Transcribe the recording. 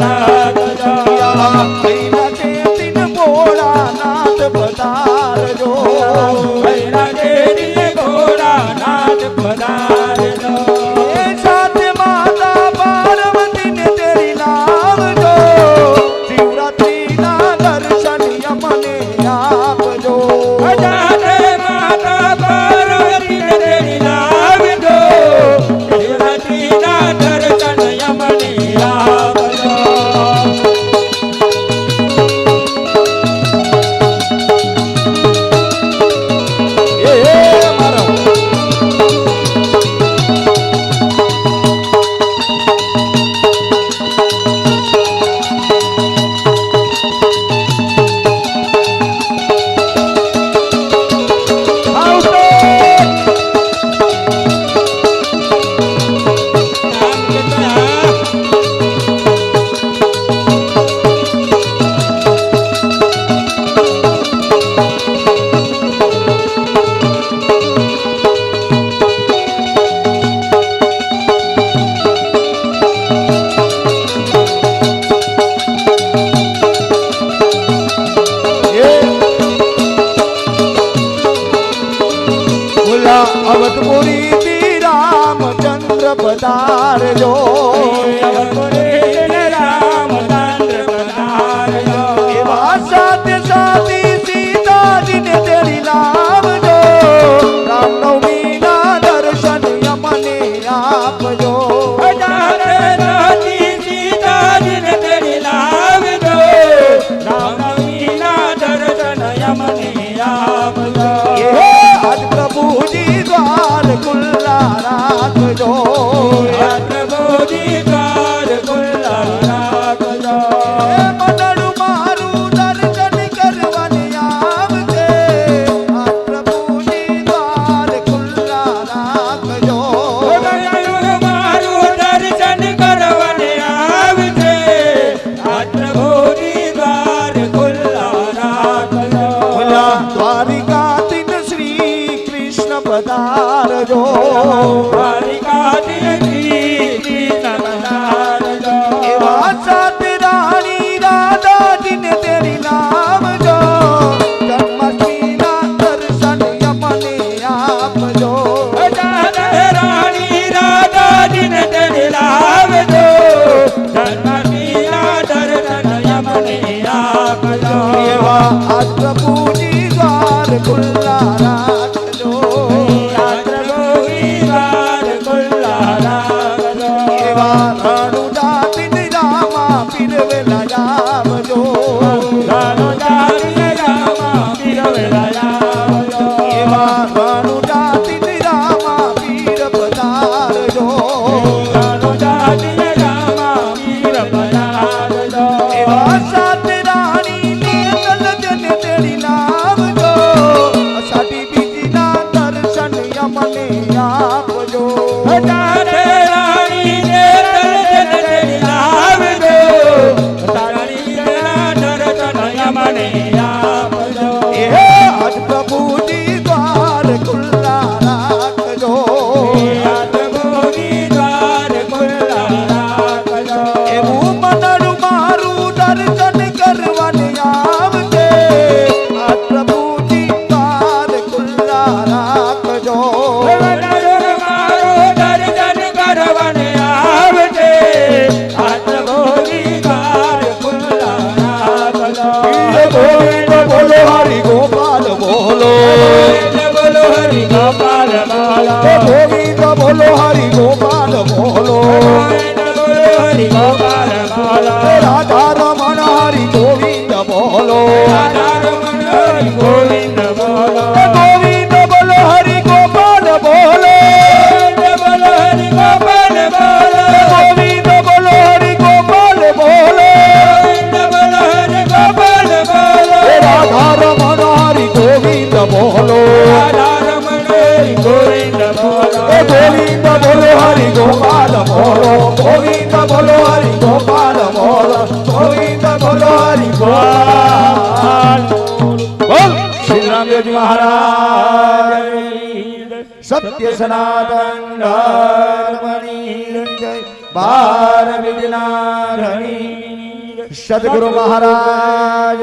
राधा પધારજો એવા સાથે સાથે સીતાજીને તેડી લાવજો. રામનવમીના દર્શન અમને આપજો. આજ ખુલ્લા રાખજો. કૃષ્ણ પધારજો કાલિકાજી રામ જો. ગોપાલ બોલો હરિ ગોપાલ બોલો. হরি গোপাল বল কবিতা বলো হরি গোপাল বল কবিতা বলো হরি গোপাল বল শ্রীরামদেব মহারাজ, সত্য সনাতন ধর্মণি জয় বার বিঘ্নারণি সদগুরু মহারাজ